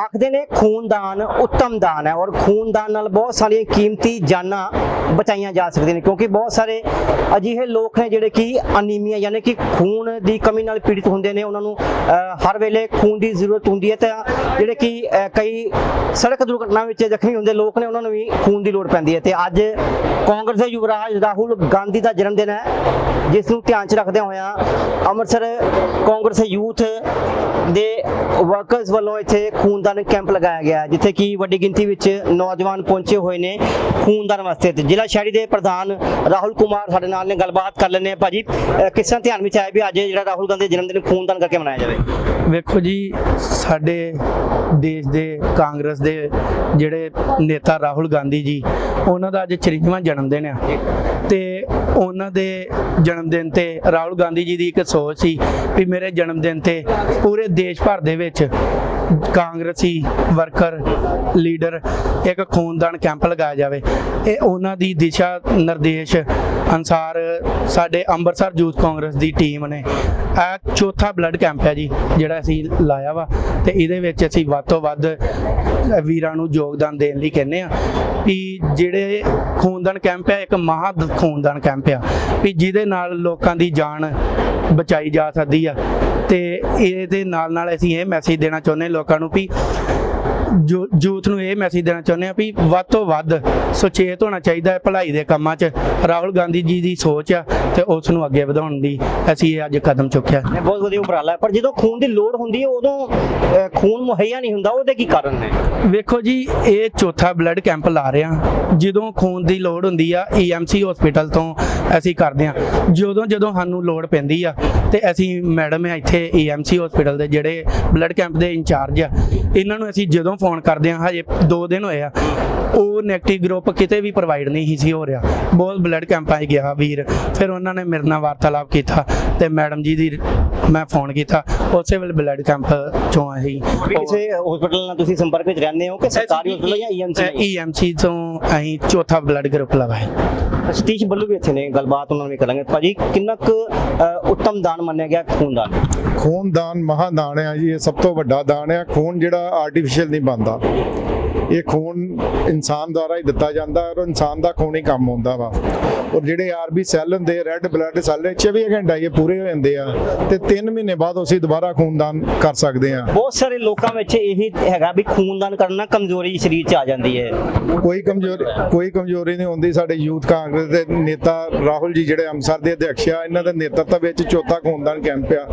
ਆਖਦੇ ਨੇ ਖੂਨਦਾਨ ਉੱਤਮ ਦਾਨ ਹੈ ਔਰ ਖੂਨਦਾਨ ਨਾਲ ਬਹੁਤ ਸਾਰੀਆਂ ਕੀਮਤੀ ਜਾਨਾਂ ਬਚਾਈਆਂ ਜਾ ਸਕਦੀਆਂ ਨੇ ਕਿਉਂਕਿ ਬਹੁਤ ਸਾਰੇ ਅਜਿਹੇ ਲੋਕ ਨੇ ਜਿਹੜੇ ਕਿ ਅਨੀਮੀਆ ਯਾਨੀ ਕਿ ਖੂਨ ਦੀ ਕਮੀ ਨਾਲ ਪੀੜਿਤ ਹੁੰਦੇ ਨੇ, ਉਹਨਾਂ ਨੂੰ ਹਰ ਵੇਲੇ ਖੂਨ ਦੀ ਜ਼ਰੂਰਤ ਹੁੰਦੀ ਹੈ ਤਾਂ ਜਿਹੜੇ ਕਿ ਕਈ ਸੜਕ ਦੁਰਘਟਨਾ ਵਿੱਚ ਜ਼ਖਮੀ ਹੁੰਦੇ ਲੋਕ ਨੇ, ਉਹਨਾਂ ਨੂੰ ਵੀ ਖੂਨ ਦੀ ਲੋੜ ਪੈਂਦੀ ਹੈ ਤੇ ਅੱਜ ਕਾਂਗਰਸ ਦੇ ਯੁਵਰਾਜ ਰਾਹੁਲ ਗਾਂਧੀ ਦਾ ਜਨਮ ਦਿਨ ਹੈ, ਜਿਸ ਨੂੰ ਧਿਆਨ 'ਚ ਰੱਖਦਿਆਂ ਹੋਇਆਂ ਅੰਮ੍ਰਿਤਸਰ ਕਾਂਗਰਸ ਯੂਥ ਦੇ ਵਰਕਰਸ ਵੱਲੋਂ ਇੱਥੇ ਖੂਨਦਾਨ ਕੈਂਪ ਲਗਾਇਆ ਗਿਆ ਜਿੱਥੇ ਕਿ ਵੱਡੀ ਗਿਣਤੀ ਵਿੱਚ ਨੌਜਵਾਨ ਪਹੁੰਚੇ ਹੋਏ ਨੇ ਖੂਨਦਾਨ ਵਾਸਤੇ। ਤੇ ਜ਼ਿਲ੍ਹਾ ਸ਼ਹਿਰੀ ਦੇ ਪ੍ਰਧਾਨ ਰਾਹੁਲ ਕੁਮਾਰ ਸਾਡੇ ਨਾਲ ਨੇ ਗੱਲਬਾਤ ਕਰ ਲੈਣੇ ਭਾਜੀ ਅਹ ਕਿਸ ਤਰ੍ਹਾਂ ਧਿਆਨ ਵਿੱਚ ਆਇਆ ਵੀ ਅੱਜ ਜਿਹੜਾ ਰਾਹੁਲ ਗਾਂਧੀ ਜਨਮ ਦਿਨ ਖੂਨਦਾਨ ਕਰਕੇ ਮਨਾਇਆ ਜਾਵੇ? ਵੇਖੋ ਜੀ ਸਾਡੇ ਦੇਸ਼ ਦੇ ਕਾਂਗਰਸ ਦੇ ਜਿਹੜੇ ਨੇਤਾ ਰਾਹੁਲ ਗਾਂਧੀ ਜੀ ਉਹਨਾਂ ਦਾ ਅੱਜ 54ਵਾਂ ਜਨਮ ਦਿਨ ਆ ਤੇ ਉਹਨਾਂ ਦੇ ਜਨਮ ਦਿਨ ਤੇ ਰਾਹੁਲ ਗਾਂਧੀ ਜੀ ਦੀ ਇੱਕ ਸੋਚ ਸੀ ਵੀ ਮੇਰੇ ਜਨਮ ਦਿਨ ਤੇ ਪੂਰੇ ਦੇਸ਼ ਭਰ ਦੇ ਵਿੱਚ ਕਾਂਗਰਸੀ ਵਰਕਰ, ਲੀਡਰ, ਇੱਕ ਖੂਨਦਾਨ ਕੈਂਪ ਲਗਾਇਆ ਜਾਵੇ। ਇਹ ਉਹਨਾਂ ਦੀ ਦਿਸ਼ਾ ਨਿਰਦੇਸ਼ ਅਨਸਾਰ ਸਾਡੇ ਅੰਮ੍ਰਿਤਸਰ ਯੂਥ ਕਾਂਗਰਸ ਦੀ ਟੀਮ ਨੇ। ਇਹ ਚੌਥਾ ਬਲੱਡ ਕੈਂਪ ਹੈ ਜੀ, ਜਿਹੜਾ ਅਸੀਂ ਲਾਇਆ ਵਾ। ਤੇ ਇਹਦੇ ਵਿੱਚ ਅਸੀਂ ਵੱਧ ਤੋਂ ਵੱਧ ਵੀਰਾਂ ਨੂੰ ਯੋਗਦਾਨ ਦੇਣ ਲਈ ਕਹਿੰਦੇ ਆ ਵੀ ਜਿਹੜੇ ਖੂਨਦਾਨ ਕੈਂਪ ਹੈ, ਇੱਕ ਮਹਾ ਖੂਨਦਾਨ ਕੈਂਪ ਆ। ਵੀ ਜਿਹਦੇ ਨਾਲ ਲੋਕਾਂ ਦੀ ਜਾਨ ਬਚਾਈ ਜਾ ਸਕਦੀ ਆ। ਤੇ ਇਹਦੇ ਨਾਲ ਨਾਲ ਅਸੀਂ ਇਹ ਮੈਸੇਜ ਦੇਣਾ ਚਾਹੁੰਦੇ ਲੋਕਾਂ ਨੂੰ ਵੀ ਯੂਥ ਨੂੰ ਇਹ ਮੈਸੇਜ ਦੇਣਾ ਚਾਹੁੰਦੇ ਆ ਵੀ ਵੱਧ ਤੋਂ ਵੱਧ ਸੁਚੇਤ ਹੋਣਾ ਚਾਹੀਦਾ ਹੈ ਭਲਾਈ ਦੇ ਕੰਮਾਂ 'ਚ। ਰਾਹੁਲ ਗਾਂਧੀ ਜੀ ਦੀ ਸੋਚ ਆ ਤੇ ਉਸ ਨੂੰ ਅੱਗੇ ਵਧਾਉਣ ਦੀ ਅਸੀਂ ਇਹ ਅੱਜ ਕਦਮ ਚੁੱਕਿਆ। ਬਹੁਤ ਵਧੀਆ ਉਪਰਾਲਾ ਹੈ ਪਰ ਜਦੋਂ ਖੂਨ ਦੀ ਲੋੜ ਹੁੰਦੀ ਹੈ ਉਦੋਂ ਖੂਨ ਮੁਹੱਈਆ ਨਹੀਂ ਹੁੰਦਾ ਉਹਦੇ ਕੀ ਕਾਰਨ ਨੇ? ਵੇਖੋ ਜੀ ਇਹ ਚੌਥਾ ਬਲੱਡ ਕੈਂਪ ਲਾ ਰਹੇ ਆ ਜਦੋਂ ਖੂਨ ਦੀ ਲੋੜ ਹੁੰਦੀ ਆ ਈਐਮਸੀ ਹਸਪੀਟਲ ਤੋਂ ਅਸੀਂ ਕਰਦੇ ਆ ਜਦੋਂ ਜਦੋਂ ਸਾਨੂੰ ਲੋੜ ਪੈਂਦੀ ਆ ਤੇ ਅਸੀਂ ਮੈਡਮ ਆ ਇੱਥੇ ਈਐਮਸੀ ਹਸਪੀਟਲ ਦੇ ਜਿਹੜੇ ਬਲੱਡ ਕੈਂਪ ਦੇ ਇੰਚਾਰਜ ਆ। ਇਹਨਾਂ ਨੂੰ ਅਸੀਂ ਜਦੋਂ ਫੋਨ ਕਰਦੇ ਆ ਹਜੇ 2 ਦਿਨ ਹੋਏ ਆ। ਉਹ ਨੈਗੇਟਿਵ ਗਰੁੱਪ ਕਿਤੇ ਵੀ ਪ੍ਰੋਵਾਈਡ ਨਹੀਂ ਸੀ ਹੋ ਰਿਹਾ। ਬਹੁਤ ਬਲੱਡ ਕੈਂਪਾਂ 'ਚ ਗਿਆ ਵੀਰ। ਫਿਰ ਉਹਨਾਂ ਨੇ ਮੇਰੇ ਨਾਲ ਵਾਰਤਾਲਾਪ ਕੀਤਾ ਤੇ ਮੈਡਮ ਜੀ ਦੀ ਮੈਂ ਫੋਨ ਕੀਤਾ। ਉਸੇ ਵੇਲੇ ਬਲੱਡ ਕੈਂਪ ਚੋਂ ਵੀ ਕਿਸੇ ਹਸਪੀਟਲ ਨਾਲ ਤੁਸੀਂ ਸੰਪਰਕ ਵਿੱਚ ਰਹਿੰਦੇ ਹੋ ਕਿ ਸਰਕਾਰੀ ਹਸਪੀਟਲ ਜਾਂ ਈਐਮਸੀ ਈਐਮਸੀ ਤੋਂ ਅਸੀਂ ਚੌਥਾ ਬਲੱਡ ਗਰੁੱਪ ਲਵਾਇਆ ਸਤੀਸ਼ ਬੱਲੂ ਵੀ ਇੱਥੇ ਨੇ। ਗੱਲਬਾਤ ਉਹਨਾਂ ਨਾਲ ਵੀ ਕਰਾਂਗੇ। ਭਾਜੀ ਕਿੰਨਾ ਕੁ ਉੱਤਮ ਦਾਨ ਮੰਨਿਆ ਗਿਆ ਖੂਨਦਾਨ ਖੂਨਦਾਨ ਮਹਾਦਾਨ ਆ ਜੀ, ਇਹ ਸਭ ਤੋਂ ਵੱਡਾ ਦਾਨ ਆ। ਖੂਨ ਜਿਹੜਾ ਆਰਟੀਫੀਸ਼ੀਅਲ ਨਹੀਂ ਬਣਦਾ। ਇਹ ਖੂਨ ਇਨਸਾਨ ਦੁਆਰਾ ਹੀ ਦਿੱਤਾ ਜਾਂਦਾ ਔਰ ਇਨਸਾਨ ਦਾ ਖੂਨ ਹੀ ਕੰਮ ਹੁੰਦਾ ਵਾ। ਔਰ ਜਿਹੜੇ ਆਰਬੀ ਸੈੱਲ ਹੁੰਦੇ ਰੈੱਡ ਬਲੱਡ ਸੈੱਲ 24 ਘੰਟਾ ਇਹ ਪੂਰੇ ਹੋ ਜਾਂਦੇ ਆ ਤੇ 3 ਮਹੀਨੇ ਬਾਅਦ ਅਸੀਂ ਦੁਬਾਰਾ ਖੂਨਦਾਨ ਕਰ ਸਕਦੇ ਆ। ਬਹੁਤ ਸਾਰੇ ਲੋਕਾਂ ਵਿੱਚ ਇਹੀ ਹੈਗਾ ਵੀ ਖੂਨਦਾਨ ਕਰਨਾ ਕਮਜ਼ੋਰੀ ਸਰੀਰ 'ਚ ਆ ਜਾਂਦੀ ਹੈ। ਕੋਈ ਕਮਜ਼ੋਰੀ ਕੋਈ ਕਮਜ਼ੋਰੀ ਨਹੀਂ ਹੁੰਦੀ ਸਾਡੇ ਯੂਥ ਕਾਂਗਰਸ ਦੇ ਨੇਤਾ ਰਾਹੁਲ ਜੀ ਜਿਹੜੇ ਅੰਮ੍ਰਿਤਸਰ ਦੇ ਅਧਿਕਸ਼ ਆ ਇਹਨਾਂ ਦੇ ਨੇਤਰਤਵ ਵਿੱਚ ਚੌਥਾ ਖੂਨਦਾਨ ਕੈਂਪ ਆ।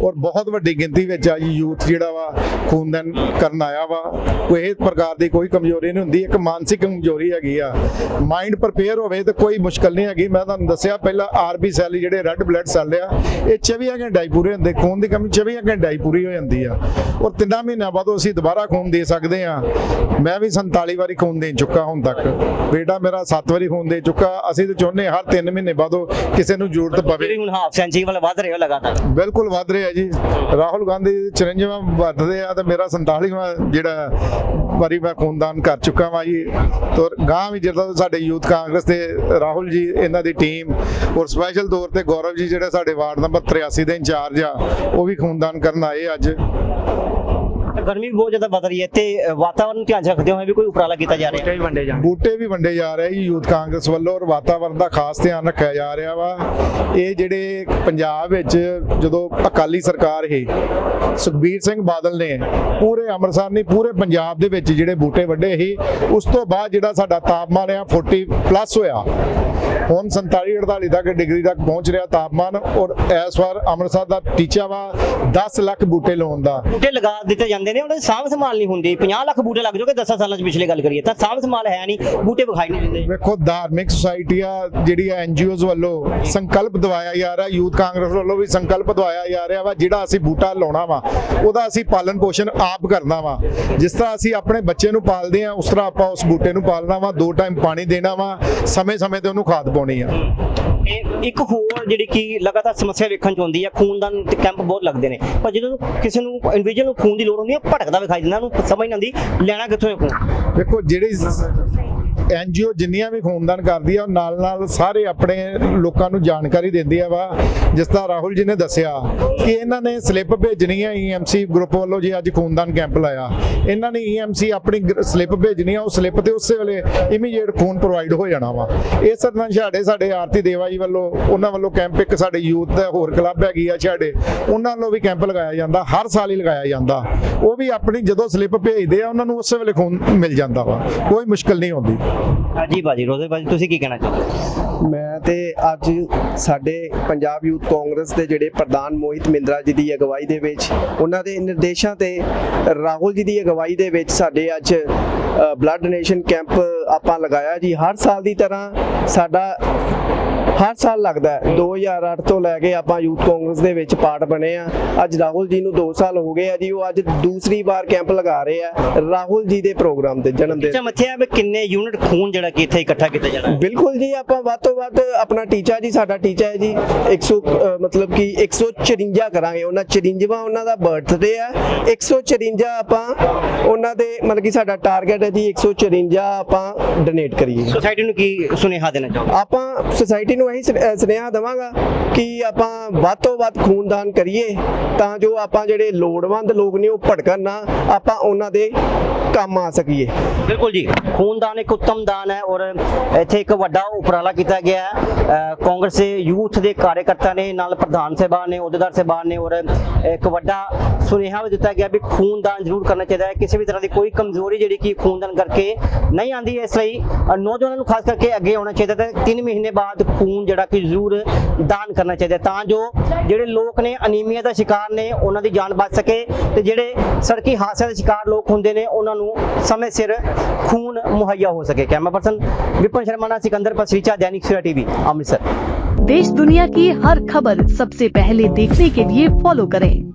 ਔਰ ਬਹੁਤ ਵੱਡੀ ਗਿਣਤੀ ਵਿੱਚ ਆ ਜੀ ਯੂਥ ਜਿਹੜਾ ਵਾ ਖੂਨਦਾਨ ਕਰਨ ਆਇਆ ਵਾ। ਕੋਈ ਇਹ ਪ੍ਰਕਾਰ ਦੀ ਕੋਈ ਕਮਜ਼ੋਰੀ ਨਹੀਂ ਹੁੰਦੀ ਇੱਕ ਮਾਨਸਿਕ ਕਮਜ਼ੋਰੀ ਹੈਗੀ ਆ। ਮਾਈਂਡ ਪ੍ਰਪੇਅਰ ਹੋਵੇ ਤੇ ਕੋਈ ਮੁਸ਼ਕਲ ਨਹੀਂ ਹੈਗੀ ਮੈਂ ਤੁਹਾਨੂੰ ਦੱਸਿਆ ਪਹਿਲਾਂ ਆਰਬੀ ਸੈੱਲ ਜਿਹੜੇ ਰੈੱਡ ਬਲੱਡ ਸੈੱਲ ਆ ਇਹ 24 ਘੰਟੇ ਹੀ ਪੂਰੇ ਹੁੰਦੇ ਖੂਨ ਦੀ ਕਮੀ 24 ਘੰਟੇ ਹੀ ਪੂਰੀ ਹੋ ਜਾਂਦੀ ਆ। ਔਰ ਤਿੰਨਾਂ ਮਹੀਨਿਆਂ ਬਾਅਦ ਅਸੀਂ ਦੁਬਾਰਾ ਖੂਨ ਦੇ ਸਕਦੇ ਆ। ਮੈਂ ਵੀ 47 ਵਾਰੀ ਖੂਨ ਦੇ ਚੁੱਕਾ ਹੁਣ ਤੱਕ। ਬੇਟਾ ਮੇਰਾ 7 ਵਾਰੀ ਖੂਨ ਦੇ ਚੁੱਕਾ ਅਸੀਂ ਤੇ ਚਾਹੁੰਦੇ ਹਰ 3 ਮਹੀਨੇ ਬਾਅਦ ਕਿਸੇ ਨੂੰ ਜ਼ਰੂਰਤ ਜਿਹੜੀ ਪਵੇ ਹੁਣ ਹਾਫ ਸੈਂਚਰੀ ਵੱਲ ਵੱਧ ਰਹੇ ਲਗਾਤਾਰ। ਬਿਲਕੁਲ ਵੱਧ ਰਿਹਾ ਜੀ। ਰਾਹੁਲ ਗਾਂਧੀ 54ਵਾਂ ਵੱਧਦੇ ਆ ਤੇ ਮੇਰਾ 47ਵਾਂ ਜਿਹੜਾ ਵਾਰੀ ਮੈਂ ਖੂਨਦਾਨ ਕਰ ਚੁੱਕਾ ਵਾਂ ਜੀ। ਤੋਂ ਗਾਂ ਵੀ ਜਦੋਂ ਸਾਡੇ ਯੂਥ ਕਾਂਗਰਸ ਦੇ ਰਾਹੁਲ ਜੀ ਇਹਨਾਂ ਦੀ ਟੀਮ ਔਰ ਸਪੈਸ਼ਲ ਤੌਰ ਤੇ ਗੌਰਵ ਜੀ ਜਿਹੜੇ ਸਾਡੇ ਵਾਰਡ ਨੰਬਰ 83 ਦੇ ਇੰਚਾਰਜ ਆ, ਉਹ ਵੀ ਖੂਨਦਾਨ ਕਰਨ ਆਏ ਅੱਜ। ਗਰਮੀ ਵੀ ਬਹੁਤ ਜ਼ਿਆਦਾ ਵੱਧ ਰਹੀ ਹੈ ਤੇ ਨੂੰ ਧਿਆਨ 'ਚ ਰੱਖਦੇ ਹੋਏ ਵੀ ਕੋਈ ਉਪਰਾਲਾ ਕੀਤਾ ਜਾ ਰਿਹਾ ਹੈ। ਕਈ ਵੰਡੇ ਜਾਣ। ਬੂਟੇ ਵੀ ਵੰਡੇ ਜਾ ਰਹੇ ਜੀ ਯੂਥ ਕਾਂਗਰਸ ਵੱਲੋਂ ਔਰ ਵਾਤਾਵਰਣ ਦਾ ਖਾਸ ਧਿਆਨ ਰੱਖਿਆ ਜਾ ਰਿਹਾ ਵਾ। ਇਹ ਜਿਹੜੇ ਪੰਜਾਬ ਵਿੱਚ ਜਦੋਂ ਅਕਾਲੀ ਸਰਕਾਰ ਸੀ ਸੁਖਬੀਰ ਸਿੰਘ ਬਾਦਲ ਨੇ ਪੂਰੇ ਅੰਮ੍ਰਿਤਸਰ ਨਹੀਂ ਪੂਰੇ ਪੰਜਾਬ ਦੇ ਵਿੱਚ ਜਿਹੜੇ ਬੂਟੇ ਵੱਡੇ ਸੀ ਉਸ ਤੋਂ ਬਾਅਦ ਜਿਹੜਾ ਸਾਡਾ ਤਾਪਮਾਨ ਆ 40 ਪਲੱਸ ਹੋਇਆ। ਹੁਣ 47 48 ਤੱਕ ਡਿਗਰੀ ਤੱਕ ਪਹੁੰਚ ਰਿਹਾ ਤਾਪਮਾਨ ਔਰ ਇਸ ਵਾਰ ਅੰਮ੍ਰਿਤਸਰ ਦਾ ਟੀਚਾ ਵਾ 10 ਲੱਖ ਬੂਟੇ ਲਾਉਣ ਦਾ। ਬੂਟੇ ਲਗਾ ਦਿੱਤੇ ਜਾਂਦੇ ਨੇ, ਉਹਨਾਂ ਦੀ ਸਾਂਭ ਸੰਭਾਲ ਨਹੀਂ ਹੁੰਦੀ। 50 ਲੱਖ ਬੂਟੇ ਲੱਗ ਜਾਓਗੇ 10 ਸਾਲਾਂ 'ਚ ਪਿਛਲੇ ਗੱਲ ਕਰੀਏ ਤਾਂ ਸਾਂਭ ਸੰਭਾਲ ਹੈ ਨਹੀਂ, ਬੂਟੇ ਵਿਖਾਈ ਨਹੀਂ ਦਿੰਦੇ। ਵੇਖੋ, ਧਾਰਮਿਕ ਸੁਸਾਇਟੀਆਂ ਜਿਹੜੀ ਐਨਜੀਓਜ਼ ਵੱਲੋਂ ਸੰਕਲਪ ਦਵਾਇਆ ਜਾ ਰਿਹਾ, ਯੂਥ ਕਾਂਗਰਸ ਵੱਲੋਂ ਵੀ ਸੰਕਲਪ ਦਵਾਇਆ ਜਾ ਰਿਹਾ ਵਾ, ਜਿਹੜਾ ਅਸੀਂ ਬੂਟਾ ਲਾਉਣਾ ਵਾ, ਉਹਦਾ ਅਸੀਂ ਪਾਲਣ ਪੋਸ਼ਣ ਆਪ ਕਰਨਾ ਵਾ। ਜਿਸ ਤਰ੍ਹਾਂ ਅਸੀਂ ਆਪਣੇ ਬੱਚੇ ਨੂੰ ਪਾਲਦੇ ਆ, ਉਸ ਤਰ੍ਹਾਂ ਆਪਾਂ ਉਸ ਬੂਟੇ ਨੂੰ ਪਾਲਣਾ ਵਾ, ਦੋ ਟਾਈਮ ਪਾਣੀ ਦੇਣਾ ਵਾ, ਸਮੇਂ-ਸਮੇਂ ਤੇ ਉਹਨੂੰ ਖਾਦ ਪਾਉਣੀ ਆ। ਇੱਕ ਹੋਰ ਜਿਹੜੀ ਕਿ ਲਗਾਤਾਰ ਸਮੱਸਿਆ ਵੇਖਣ ਚ ਆਉਂਦੀ ਹੈ ਖੂਨਦਾਨ ਤੇ ਕੈਂਪ ਬਹੁਤ ਲੱਗਦੇ ਨੇ। ਪਰ ਜਦੋਂ ਕਿਸੇ ਨੂੰ ਇੰਡੀਵਿਜੂਅਲ ਨੂੰ ਖੂਨ ਦੀ ਲੋੜ ਹੁੰਦੀ ਹੈ ਭਟਕਦਾ ਵਿਖਾਈ ਦਿੰਦਾ, ਉਹਨੂੰ ਸਮਝ ਨਹੀਂ ਆਉਂਦੀ, ਲੈਣਾ ਕਿੱਥੋਂ ਹੈ ਖੂਨ? ਵੇਖੋ ਜਿਹੜੀ ਐਨਜੀਓ ਜਿੰਨੀਆਂ ਵੀ ਖੂਨਦਾਨ ਕਰਦੀ ਆ, ਉਹ ਨਾਲ ਨਾਲ ਸਾਰੇ ਆਪਣੇ ਲੋਕਾਂ ਨੂੰ ਜਾਣਕਾਰੀ ਦਿੰਦੀ ਆ ਵਾ। ਜਿਸ ਤਰ੍ਹਾਂ ਰਾਹੁਲ ਜੀ ਨੇ ਦੱਸਿਆ ਕਿ ਇਹਨਾਂ ਨੇ ਸਲਿੱਪ ਭੇਜਣੀ ਹੈ ਈਐਮਸੀ ਗਰੁੱਪ ਵੱਲੋਂ ਜੀ ਅੱਜ ਖੂਨਦਾਨ ਕੈਂਪ ਲਾਇਆ। ਇਹਨਾਂ ਨੇ ਈਐਮਸੀ ਆਪਣੀ ਸਲਿੱਪ ਭੇਜਣੀ ਆ ਉਹ ਸਲਿੱਪ ਤੇ ਉਸੇ ਵੇਲੇ ਇਮੀਡੀਏਟ ਖੂਨ ਪ੍ਰੋਵਾਈਡ ਹੋ ਜਾਣਾ ਵਾ। ਇਹ ਸਰਦਾਰ ਛਾੜੇ ਸਾਡੇ ਆਰਤੀ ਦੇਵਾ ਜੀ ਵੱਲੋਂ, ਉਹਨਾਂ ਵੱਲੋਂ ਕੈਂਪ ਇੱਕ ਸਾਡੇ ਯੂਥ ਦਾ ਹੋਰ ਕਲੱਬ ਹੈਗੀ ਆ ਛਾੜੇ, ਉਹਨਾਂ ਵੱਲੋਂ ਵੀ ਕੈਂਪ ਲਗਾਇਆ ਜਾਂਦਾ, ਹਰ ਸਾਲ ਹੀ ਲਗਾਇਆ ਜਾਂਦਾ। ਉਹ ਵੀ ਆਪਣੀ ਜਦੋਂ ਸਲਿੱਪ ਭੇਜਦੇ ਆ, ਉਹਨਾਂ ਨੂੰ ਉਸੇ ਵੇਲੇ ਖੂਨ ਮਿਲ ਜਾਂਦਾ ਵਾ। ਕੋਈ ਮੁਸ਼ਕਲ ਨਹੀਂ ਹੁੰਦੀ ਹਾਂਜੀ ਬਾਜੀ ਰੋਜ਼ੇ ਬਾਜੀ ਤੁਸੀਂ ਕੀ ਕਹਿਣਾ ਚਾਹੁੰਦੇ ਮੈਂ ਤੇ ਅੱਜ ਸਾਡੇ ਪੰਜਾਬ ਯੂਥ ਕਾਂਗਰਸ ਦੇ ਜਿਹੜੇ ਪ੍ਰਧਾਨ ਮੋਹਿਤ ਮਿੰਦਰਾ ਜੀ ਦੀ ਅਗਵਾਈ ਦੇ ਵਿੱਚ, ਉਹਨਾਂ ਦੇ ਨਿਰਦੇਸ਼ਾਂ ਤੇ ਰਾਹੁਲ ਜੀ ਦੀ ਅਗਵਾਈ ਦੇ ਵਿੱਚ ਸਾਡੇ ਅੱਜ ਬਲੱਡ ਡੋਨੇਸ਼ਨ ਕੈਂਪ ਆਪਾਂ ਲਗਾਇਆ ਜੀ। ਹਰ ਸਾਲ ਦੀ ਤਰ੍ਹਾਂ ਸਾਡਾ ਹਰ ਸਾਲ ਲੱਗਦਾ ਹੈ। 2008 ਤੋਂ ਲੈ ਕੇ ਆਪਾਂ ਯੂਥ ਕਾਂਗਰਸ ਦੇ ਵਿੱਚ ਪਾਰਟ ਬਣੇ ਆ। ਅੱਜ ਰਾਹੁਲ ਜੀ ਨੂੰ 2 ਸਾਲ ਹੋ ਗਏ ਆ ਜੀ ਉਹ ਅੱਜ ਦੂਸਰੀ ਵਾਰ ਕੈਂਪ ਲਗਾ ਰਹੇ ਆ ਰਾਹੁਲ ਜੀ ਦੇ ਪ੍ਰੋਗਰਾਮ ਤੇ ਜਨਮ ਦਿਨ। ਅੱਛਾ ਮੱਥਿਆ ਵੀ ਕਿੰਨੇ ਯੂਨਿਟ ਖੂਨ ਜਿਹੜਾ ਕਿ ਇੱਥੇ ਇਕੱਠਾ ਕੀਤਾ ਜਾਣਾ ਹੈ? ਬਿਲਕੁਲ ਜੀ ਆਪਾਂ ਵੱਧ ਤੋਂ ਵੱਧ ਆਪਣਾ ਟੀਚਾ ਜੀ ਸਾਡਾ ਟੀਚਾ ਹੈ ਜੀ 100 ਅ, ਮਤਲਬ ਕਿ 154 ਕਰਾਂਗੇ। ਉਹਨਾਂ 54ਵਾਂ ਉਹਨਾਂ ਦਾ ਬਰਥਡੇ ਹੈ 154 ਆਪਾਂ ਉਹਨਾਂ ਦੇ ਮਤਲਬ ਕਿ ਸਾਡਾ ਟਾਰਗੇਟ ਹੈ ਜੀ 154 ਆਪਾਂ ਡੋਨੇਟ ਕਰੀਏ। ਸੋਸਾਇਟੀ ਨੂੰ ਕੀ ਸੁਨੇਹਾ ਦੇਣਾ ਚਾਹੋਗੇ? ਆਪਾਂ ਸੁਸਾਇਟੀ ਨੂੰ ਇਹੀ ਸੁਨੇਹਾ ਦੇਵਾਂਗਾ ਕਿ ਆਪਾਂ ਵੱਧ ਤੋਂ ਵੱਧ ਖੂਨਦਾਨ ਕਰੀਏ ਤਾਂ ਜੋ ਆਪਾਂ ਜਿਹੜੇ ਲੋੜਵੰਦ ਲੋਕ ਨੇ ਉਹ ਭਟਕਣ ਨਾ, ਆਪਾਂ ਉਹਨਾਂ ਦੇ ਕੰਮ ਆ ਸਕੀਏ। ਬਿਲਕੁਲ ਜੀ, ਖੂਨਦਾਨ ਇੱਕ ਉੱਤਮ ਦਾਨ ਹੈ ਔਰ ਇੱਥੇ ਇੱਕ ਵੱਡਾ ਉਪਰਾਲਾ ਕੀਤਾ ਗਿਆ ਹੈ। ਅਹ ਕਾਂਗਰਸ ਦੇ ਯੂਥ ਦੇ ਕਾਰਜਕਰਤਾ ਨੇ, ਨਾਲ ਪ੍ਰਧਾਨ ਸਾਹਿਬਾਨ ਨੇ, ਅਹੁਦੇਦਾਰ ਸਾਹਿਬਾਨ ਨੇ ਔਰ ਇੱਕ ਵੱਡਾ ਸੁਨੇਹਾ ਵੀ ਦਿੱਤਾ ਗਿਆ ਵੀ ਖੂਨਦਾਨ ਜ਼ਰੂਰ ਕਰਨਾ ਚਾਹੀਦਾ ਹੈ ਕਿਸੇ ਵੀ ਤਰ੍ਹਾਂ ਦੀ ਕੋਈ ਕਮਜ਼ੋਰੀ ਜਿਹੜੀ ਕਿ ਖੂਨਦਾਨ ਕਰਕੇ ਨਹੀਂ ਆਂਦੀ ਇਸ ਲਈ ਅਹ ਨੌਜਵਾਨਾਂ ਨੂੰ ਖਾਸ ਕਰਕੇ ਅੱਗੇ ਆਉਣਾ ਚਾਹੀਦਾ ਤੇ 3 ਮਹੀਨੇ ਬਾਅਦ ਖੂਨ ਜਿਹੜਾ ਕਿ ਜ਼ਰੂਰ ਦਾਨ ਕਰਨਾ ਚਾਹੀਦਾ ਹੈ ਤਾਂ ਜੋ ਜਿਹੜੇ ਲੋਕ ਨੇ ਅਨੀਮੀਆ ਦਾ ਸ਼ਿਕਾਰ ਨੇ ਉਹਨਾਂ ਦੀ ਜਾਨ ਬਚ ਸਕੇ ਤੇ ਜਿਹੜੇ ਸੜਕੀ ਹਾਦਸਿਆਂ ਦੇ ਸ਼ਿਕਾਰ ਲੋਕ ਹੁੰਦੇ ਨੇ ਉਹਨਾਂ ਨੂੰ ਸਮੇਂ ਸਿਰ ਖੂਨ ਮੁਹੱਈਆ ਹੋ ਸਕੇ ਕੈਮਰਾ ਪਰਸਨ ਵਿਪਨ शर्मा ਨਾਲ सिकंदर पसरीचा दैनिक सवेरा टीवी अमृतसर देश दुनिया की हर खबर सबसे पहले देखने के लिए फॉलो करें